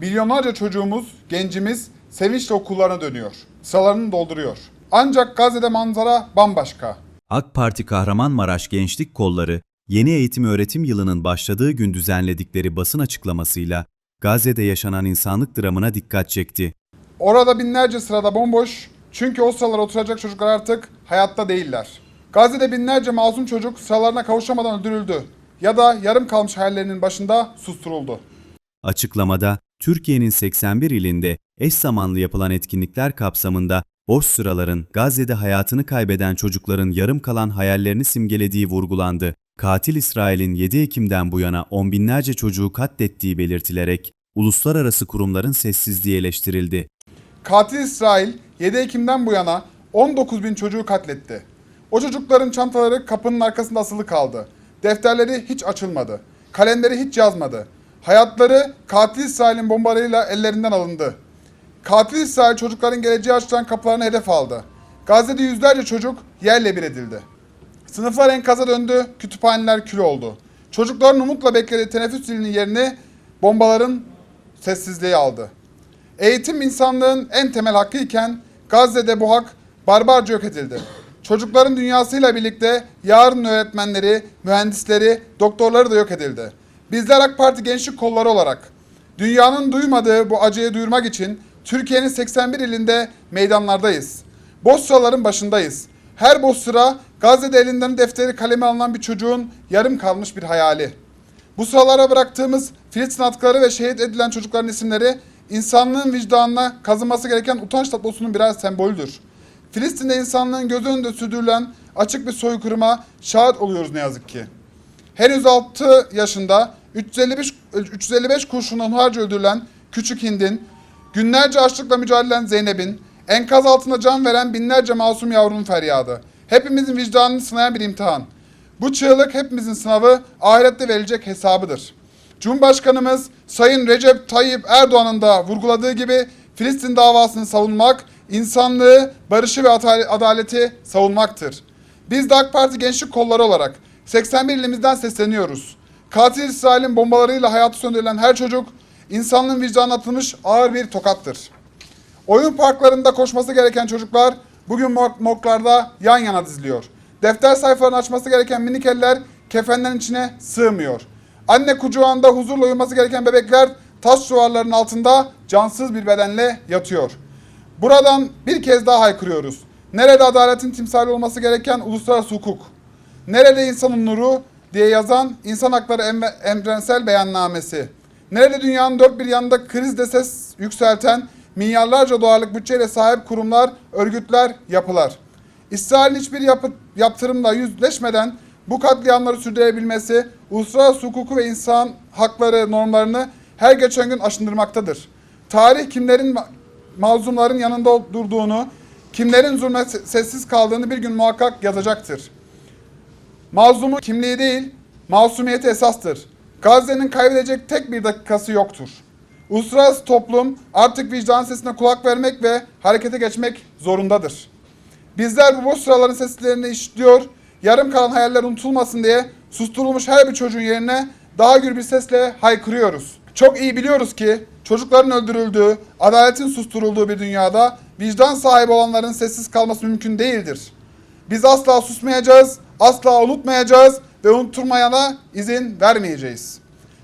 milyonlarca çocuğumuz, gencimiz sevinçle okullarına dönüyor. Sıralarını dolduruyor. Ancak Gazze'de manzara bambaşka. AK Parti Kahramanmaraş Gençlik Kolları, yeni eğitim öğretim yılının başladığı gün düzenledikleri basın açıklamasıyla Gazze'de yaşanan insanlık dramına dikkat çekti. Orada binlerce sırada bomboş çünkü o sıralara oturacak çocuklar artık hayatta değiller. Gazze'de binlerce masum çocuk sıralarına kavuşamadan öldürüldü ya da yarım kalmış hayallerinin başında susturuldu. Açıklamada, Türkiye'nin 81 ilinde eş zamanlı yapılan etkinlikler kapsamında boş sıraların Gazze'de hayatını kaybeden çocukların yarım kalan hayallerini simgelediği vurgulandı. Katil İsrail'in 7 Ekim'den bu yana on binlerce çocuğu katlettiği belirtilerek uluslararası kurumların sessizliği eleştirildi. Katil İsrail 7 Ekim'den bu yana 19 bin çocuğu katletti. O çocukların çantaları kapının arkasında asılı kaldı. Defterleri hiç açılmadı. Kalemleri hiç yazmadı. Hayatları katil İsrail'in bombalarıyla ellerinden alındı. Katil İsrail çocukların geleceği açılan kapılarını hedef aldı. Gazze'de yüzlerce çocuk yerle bir edildi. Sınıflar enkaza döndü, kütüphaneler kül oldu. Çocukların umutla beklediği teneffüs zilinin yerini bombaların sessizliği aldı. Eğitim insanlığın en temel hakkı iken Gazze'de bu hak barbarca yok edildi. Çocukların dünyasıyla birlikte yarın öğretmenleri, mühendisleri, doktorları da yok edildi. Bizler AK Parti Gençlik Kolları olarak dünyanın duymadığı bu acıyı duyurmak için Türkiye'nin 81 ilinde meydanlardayız. Boş sıraların başındayız. Her boş sıra Gazze'de elinden defteri kalemi alınan bir çocuğun yarım kalmış bir hayali. Bu sıralara bıraktığımız Filistin atkıları ve şehit edilen çocukların isimleri insanlığın vicdanına kazınması gereken utanç tablosunun birer sembolüdür. Filistin'de insanlığın göz önünde sürdürülen açık bir soykırıma şahit oluyoruz ne yazık ki. Henüz 6 yaşında 355, 355 kurşundan harca öldürülen Küçük Hind'in, günlerce açlıkla mücadele eden Zeynep'in, enkaz altında can veren binlerce masum yavrunun feryadı. Hepimizin vicdanını sınayan bir imtihan. Bu çığlık hepimizin sınavı, ahirette verilecek hesabıdır. Cumhurbaşkanımız Sayın Recep Tayyip Erdoğan'ın da vurguladığı gibi Filistin davasını savunmak, insanlığı, barışı ve adaleti savunmaktır. Biz de AK Parti Gençlik Kolları olarak 81 ilimizden sesleniyoruz. Katil İsrail'in bombalarıyla hayatı söndürülen her çocuk, insanlığın vicdanına atılmış ağır bir tokattır. Oyun parklarında koşması gereken çocuklar bugün morglarda yan yana diziliyor. Defter sayfalarını açması gereken minik eller kefenlerin içine sığmıyor. Anne kucağında huzurla uyuması gereken bebekler taş duvarların altında cansız bir bedenle yatıyor. Buradan bir kez daha haykırıyoruz. Nerede adaletin timsali olması gereken uluslararası hukuk? Nerede insanın nuru diye yazan İnsan Hakları Evrensel Beyannamesi? Nerede dünyanın dört bir yanında krizde ses yükselten milyarlarca dolarlık bütçeyle sahip kurumlar, örgütler, yapılar? İsrail'in hiçbir yapı, yaptırımla yüzleşmeden bu katliamları sürdürebilmesi, uluslararası hukuku ve insan hakları normlarını her geçen gün aşındırmaktadır. Tarih kimlerin ma- mazlumların yanında durduğunu, kimlerin zulme se- sessiz kaldığını bir gün muhakkak yazacaktır. Mazlumun kimliği değil, masumiyeti esastır. Gazze'nin kaybedecek tek bir dakikası yoktur. Uluslararası toplum artık vicdan sesine kulak vermek ve harekete geçmek zorundadır. Bizler bu boş sıraların seslerini işliyor, yarım kalan hayaller unutulmasın diye susturulmuş her bir çocuğun yerine daha gür bir sesle haykırıyoruz. Çok iyi biliyoruz ki çocukların öldürüldüğü, adaletin susturulduğu bir dünyada vicdan sahibi olanların sessiz kalması mümkün değildir. Biz asla susmayacağız, asla unutmayacağız ve unutturmayana izin vermeyeceğiz.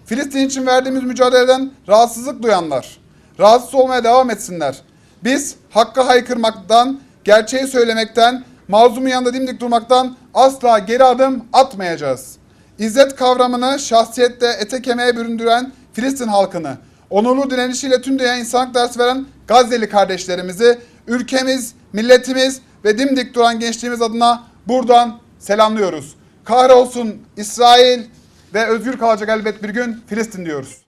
Filistin için verdiğimiz mücadeleden rahatsızlık duyanlar, rahatsız olmaya devam etsinler. Biz hakka haykırmaktan, gerçeği söylemekten, mazlumun yanında dimdik durmaktan asla geri adım atmayacağız. İzzet kavramını şahsiyette ete kemiğe büründüren Filistin halkını, onurlu direnişiyle tüm dünya insanlık dersi veren Gazze'li kardeşlerimizi, ülkemiz, milletimiz ve dimdik duran gençliğimiz adına buradan selamlıyoruz. Kahrolsun İsrail ve özgür kalacak elbet bir gün Filistin diyoruz.